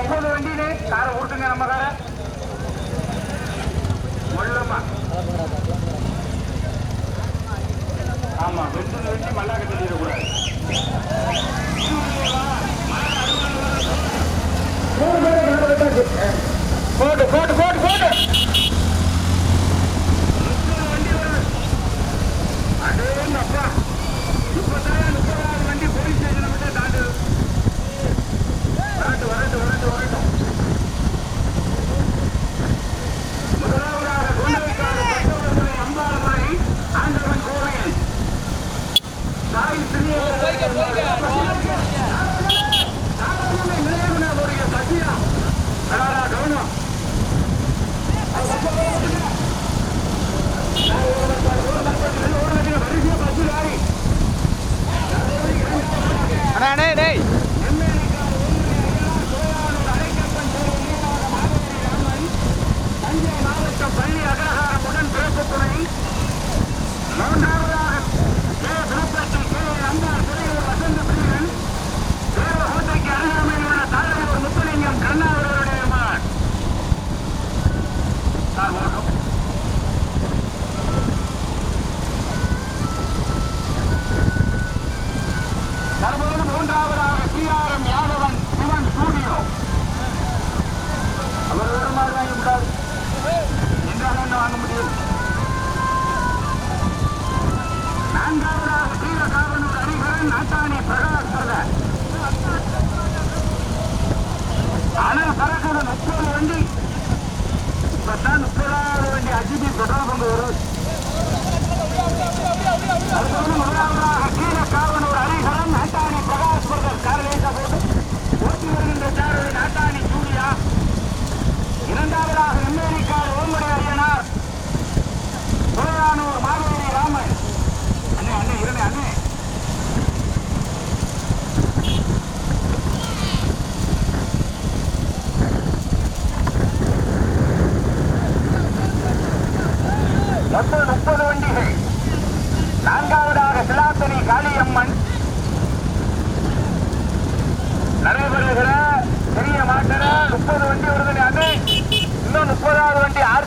ஒன்பது வண்டியிலே காரை ஓட்டுங்க நம்ம காரை முள்ளமா ஆமா வெட்டு வெட்டி மல்லாக்க சொல்லிடக்கூடாது போட்டு போட்டு போட்டு போட்டு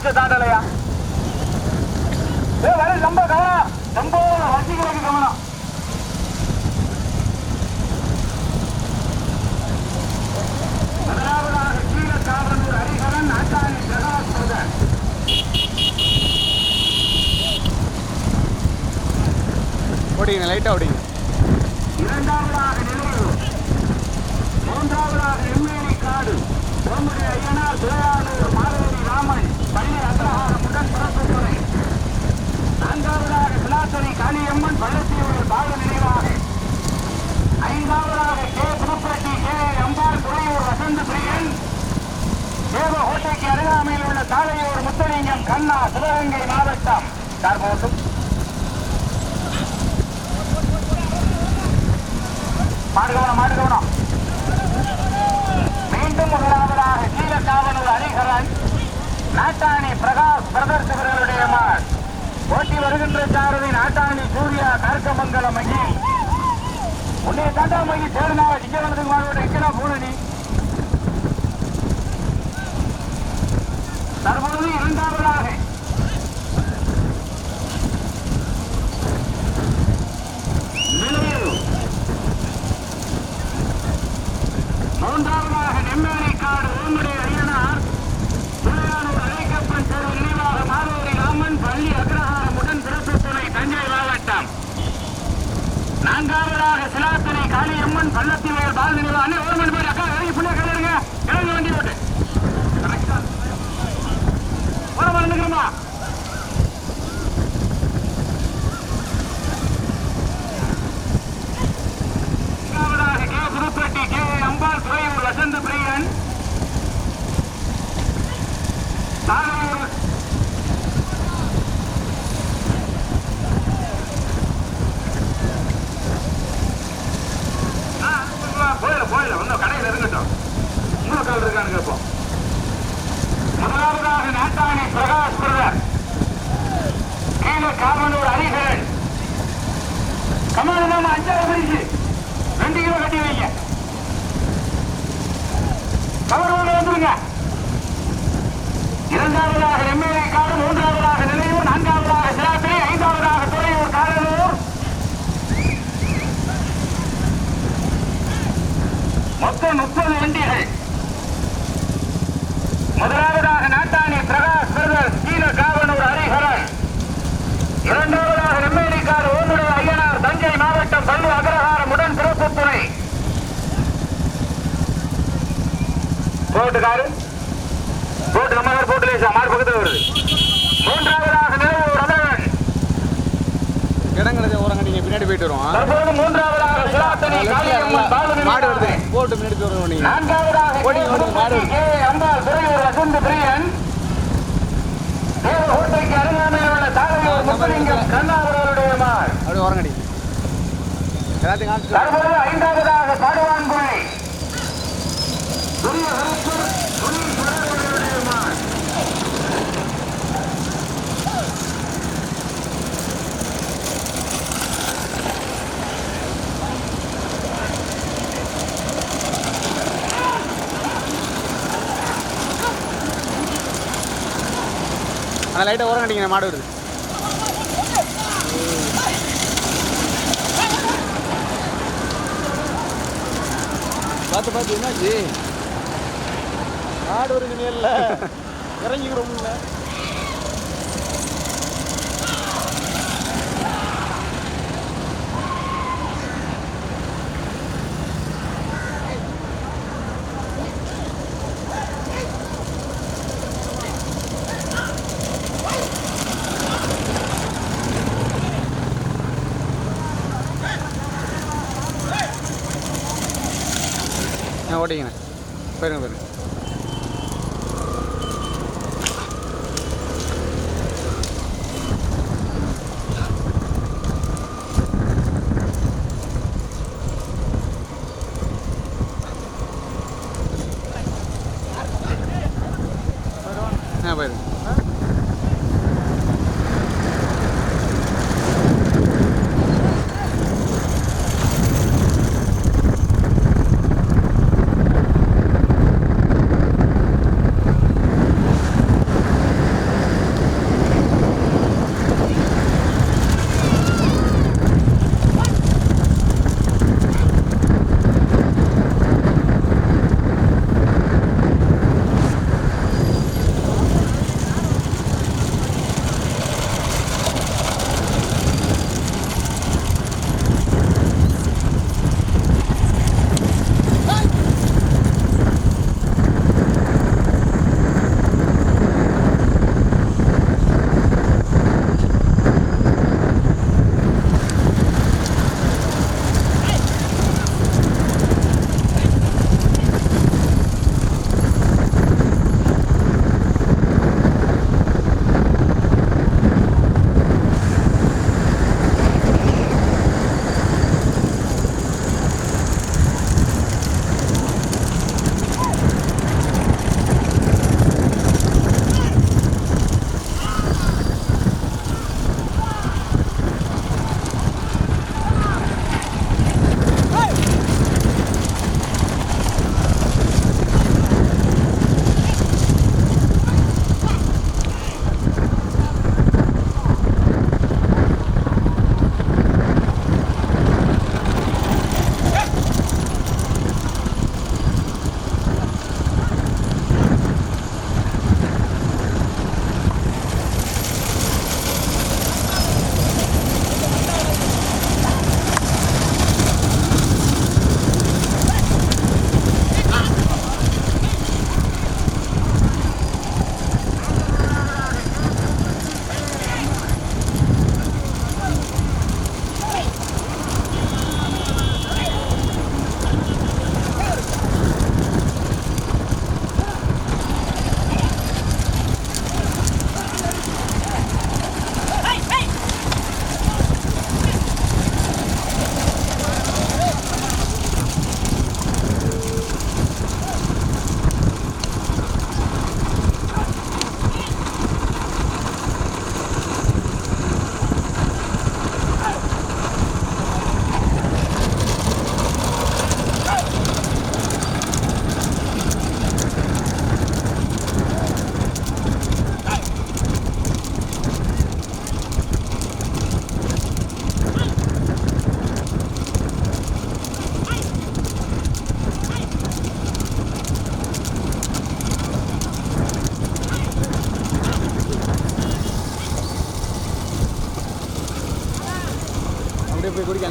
ஆர்ச்சு தாண்டலையா ஏ வர ரொம்ப கவனம் ரொம்ப வண்டிகளுக்கு கவனம் முதலாவதாக கீழக்காவலூர் ஹரிஹரன் நாட்டாணி பிரகாஷ் ஓடிங்க லைட்டாக ஓடிங்க. இரண்டாவதாக நிலையூர் மூன்றாவதாக நெம்மேலி காடு. ஓம்புடி ஐயனார் துறையானூர் நான்காவதாக காளியம்மன் பள்ளத்தியூர் பால நினைவாக ஐந்தாவதாக கே. புதுப்பட்டி கே. அம்பாள் துறையூர் வசந்த பிரியன். தேவ கோட்டைக்கு அருகாமையில் உள்ள தாளையூர் முத்தலிங்கம் கண்ணா சிவகங்கை மாவட்டம். சார்போட்டும் மாடுகவனம் மாடுகவனம் மீண்டும் முதலாவதாக சீலக்காவனூர் அலிகரன் நாட்டாணி பிரகாஷ் பிரதர்ஸ் இவர்களுடைய மகன் ஓட்டி வருகின்ற சாரதி நாட்டாணி சூர்யா கருக்கமங்கலம் மகி உன்னை தாண்டா மகி தேடுனா சிக்கனத்துக்கு மாவோட எக்கனா போன நீ தற்பொழுது இரண்டாவதாக நான்காவதாக சிலாத்தனை காளியம்மன் பள்ளத்தி வயல் பால் நினைவு அண்ணே ஒரு மணி பேர் அக்கா இறங்கி புள்ளிய கல்லுங்க இறங்கி வண்டி ஓட்டு ஒரு மணி நிற்கிறோமா புதுப்பட்டி கே. அம்பாள் துறையூர் வசந்த பிரியன். தாகூர் ஆ, போயில போயில வந்து கடையில் இருக்கட்டும் மூணு கால் இருக்கான்னு கேட்போம் முதலாவதாக நாட்டாணி பிரகாஷ் பிரதர் கீழே காமனூர் அரிகரன் கமால் மாமா அஞ்சாவது பரிசு ரெண்டு கிலோ கட்டி வைங்க. கவர் ஒன்று வந்துருங்க. இரண்டாவதாக எம்எல்ஏ காடு மூன்றாவதாக நிலையூர் நான்காவதாக சிராத்திரி ஐந்தாவதாக துறையூர் காரனூர் மொத்தம் முப்பது வண்டிகள் முதலாவதாக நாட்டாணி பிரகாஷ் பிரதர் கீழ காவனூர் ஹரிஹரன் இரண்டாவதாக நெம்மேலிக்கார் ஓமுடைய ஐயனார் தஞ்சை மாவட்டம் பள்ளு அகரஹாரம் உடன் திருப்பத்துறை போட்டுக்காரு போட்டு நம்ம பேர் வருது. மூன்றாவதாக நிலவூர் அழகன் இடம் கிடைச்ச ஓரங்க பின்னாடி போயிட்டு வருவோம். தற்போது மூன்றாவதாக சிராத்தனி காளியம்மன் பாலு மாடு வருது. போட்டு முன்னாடி வருவோம் நீங்க. நான்காவதாக ஓடி, ஓடி, மாடு. கே. அம்பாள் துறையூர் வசந்த பிரியன் தேவகோட்டைக்கு அருகாமையில் உள்ள தாரையூர் முத்துலிங்கம் கண்ணாவரவருடைய மாள். அப்படியே ஓரங்கடி தற்போது ஐந்தாவதாக பாடுவான்குழி துரிய அந்த லைட்டை கட்டிங்க மாடு வருது. பார்த்து பார்த்து என்னாச்சு? மாடு வருது நேரில் இறங்கிக்கிறோம்ல ஆ ஓட்டிங்கண்ணே போயிருங்க போயிருங்க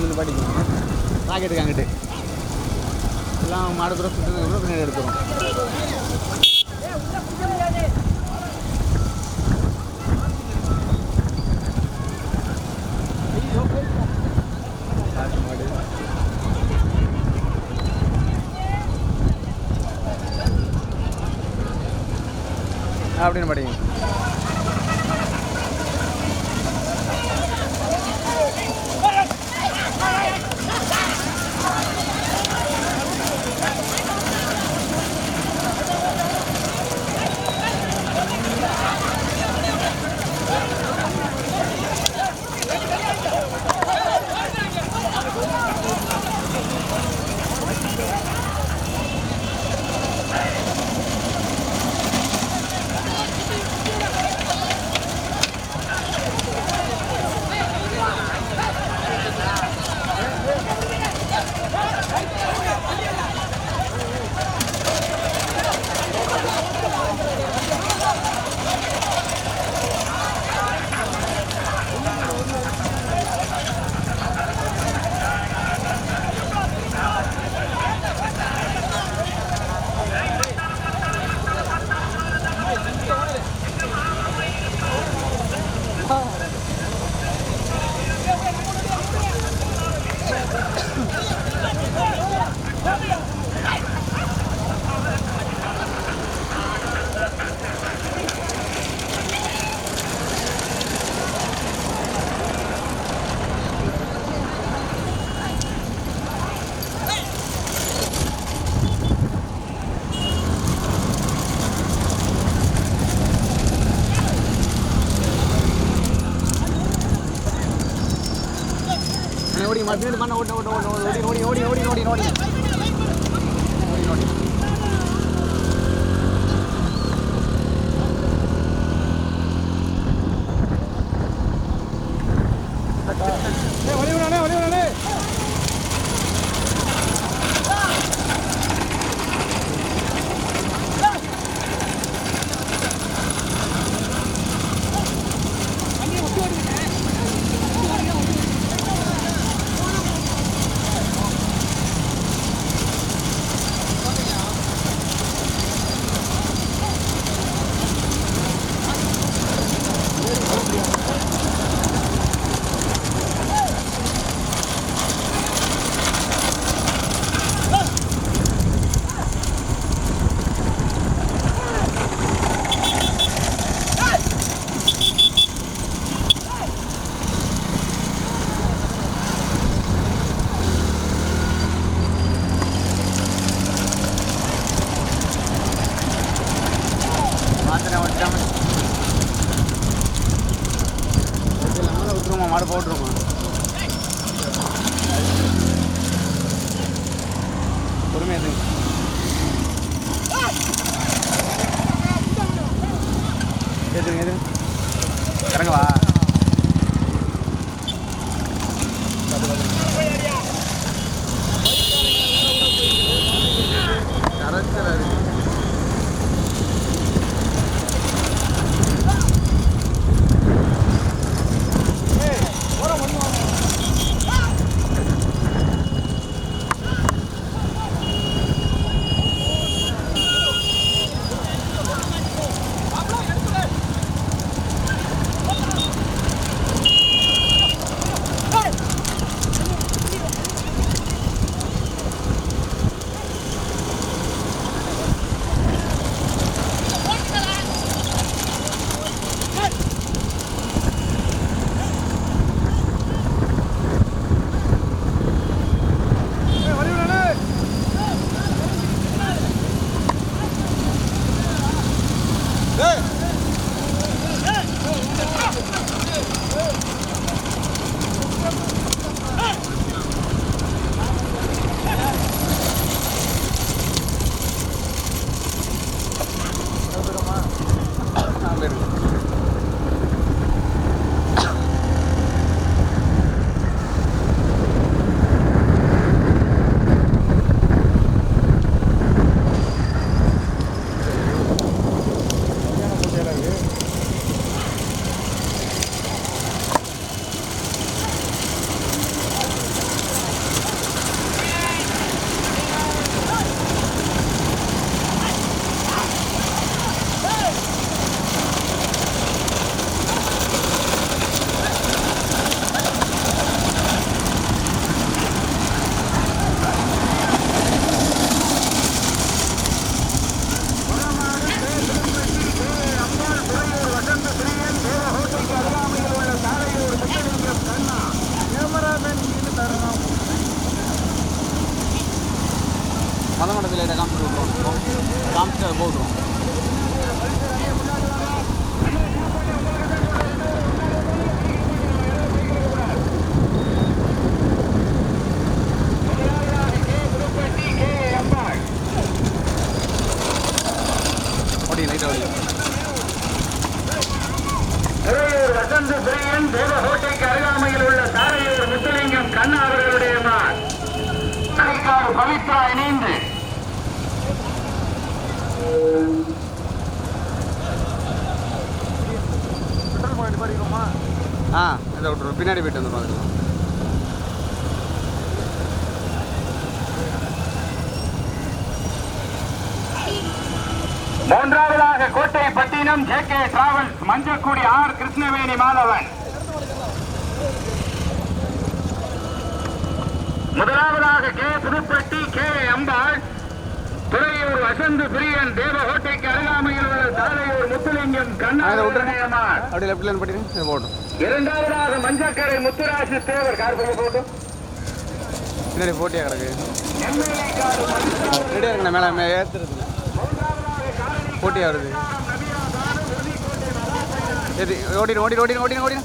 அங்கிட்டு பாட்டிக்கோங்க ராக்கெட்டுக்கு அங்கிட்டு. எல்லாம் மாடு கூட சுற்றுறதுக்கு பின்னாடி எடுத்துரும். அப்படின்னு பாட்டி வீடு பண்ண ஓட்ட ஓட்ட ஓடி ஓடி ஓடி ஓடி ஓடி ஓடி. இறங்கவா じゃあどうぞ。ஆ இதை விட்டுருவோம் பின்னாடி போயிட்டு வந்து பார்த்துக்கலாம் மூன்றாவதாக Kottai Pattinam J K travels Manjakudi R Krishnaveni Madhavan. முதலாவதாக கே புதுப்பட்டி கே அம்பாள் துறையூர் வசந்து பிரியன் தேவகோட்டைக்கு அருகாமையில் உள்ள தாரையூர் முத்துலிங்கம் லெஃப்ட் லைன் பண்ணிடுங்க இதை போட்டும் இரண்டாவதாக மஞ்சக்கரை முத்துராசு தேவர் கார் பண்ணி போட்டு. பின்னாடி போட்டியாக கிடக்கு? எம்எல்ஏ ரெடியாக இருக்குண்ணே மேலே வருது? சரி ஓடிடு ஓடிடு ஓடிடு ஓடிடு ஓடிடு.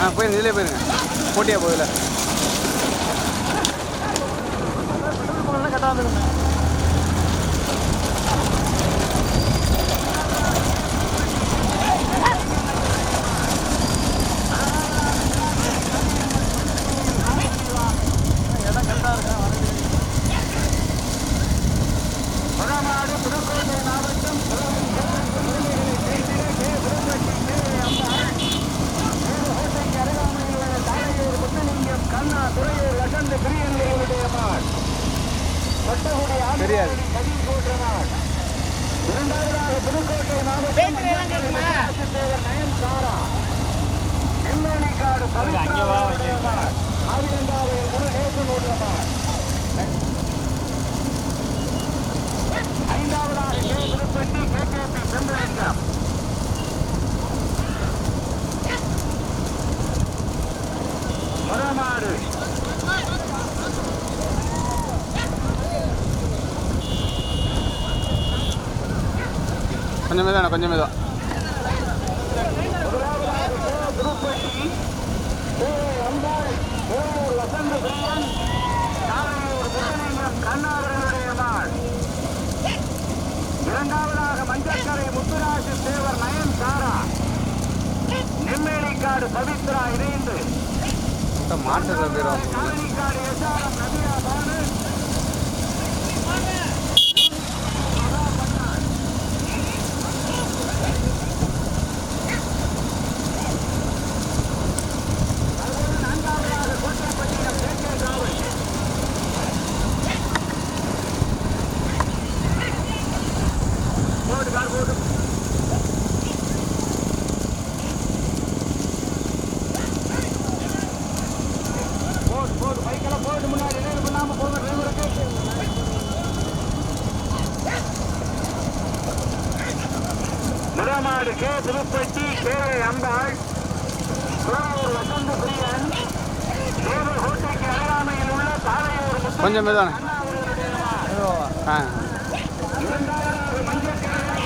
ஆ போயிருங்க இதிலே போயிருங்க. போட்டியாக போகுதுல முதலாவது புதுக்கோட்டை மாவட்டம் கண்ணா துறையூர் வசந்த பிரியன்களுடைய மாட் கொட்டகுடி தெரியாது. பதிவு போன்றனார் இரண்டாவதாக புதுக்கோட்டை மாவட்டம் தேவர் நயன் சாரா நெல்லோணிக்காடு ஆதிரண்டாவது முருகேசன் உள்ளமார் ஐந்தாவதாக திருப்பட்டி கேகேபி செம்பலிங்கம் முதமாடு கொஞ்சம் மெதுவாண்ணே கொஞ்சம் மெதுவா இரண்டாவதாக மஞ்சக்கரை முத்துராஜு தேவர் நயன் சாரா. நெம்மேலிக்காடு பவித்ரா இணைந்து. மாட்டுக்கு முதமாடு கே திருப்பட்டி கே அம்பாள் குளவூர் வசந்த பிரியன் தேவர் கோட்டைக்கு அருகாமையில் உள்ள முத்து கொஞ்சம் மெதுவாண்ணே. ஆ இரண்டாவதாக மஞ்சக்கரை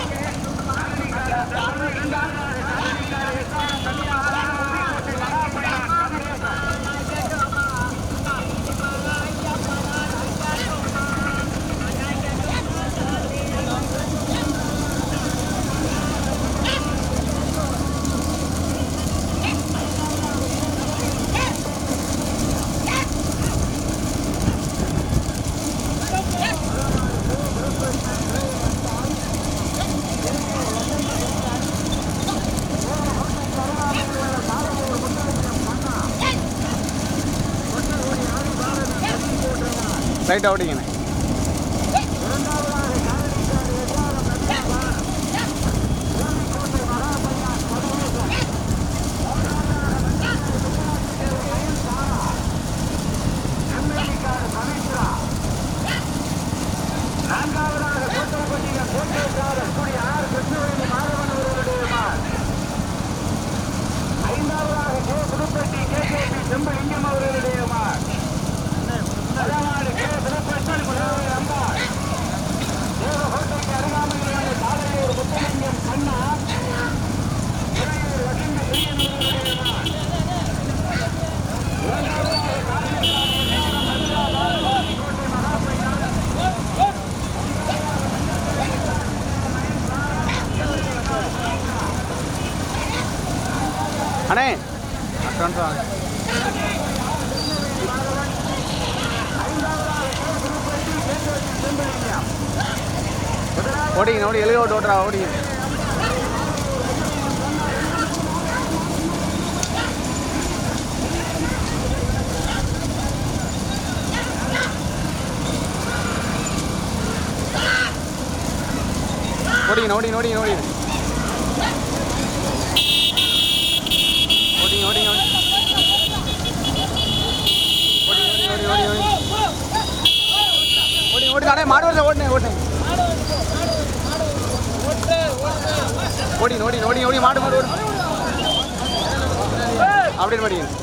ரைட்டாக ஓடிங்கண்ணே நான்காவதாக கோட்டைப்பட்டியில் கோட்டைக்காரர் கூடிய மாதவன் அவர்களுடைய மார் ஐந்தாவதாக K Pudupatti K K P Sembalingam அவர்களுடைய மார் முதலாவது கே புதுப்பட்டி முதலாவது அம்பாள் அண்ணே. அட்வான்ஸ் வாங்க ஓடிங்க ஓடி எழுதி ஓட்டு ஓட்டுறா ஓடிங்க. ஓடிங்க ஓடிங்க ஓடிங்க ஓடிங்க. ஓட்டுக்கானே மாடு வருஷம் ஓட்டுனேன் ஓட்டுனேன் ஓடி ஓடி ஓடி ஓடி மாடு மாடு ஓடு. அப்படின்னு படிக்கிறேன்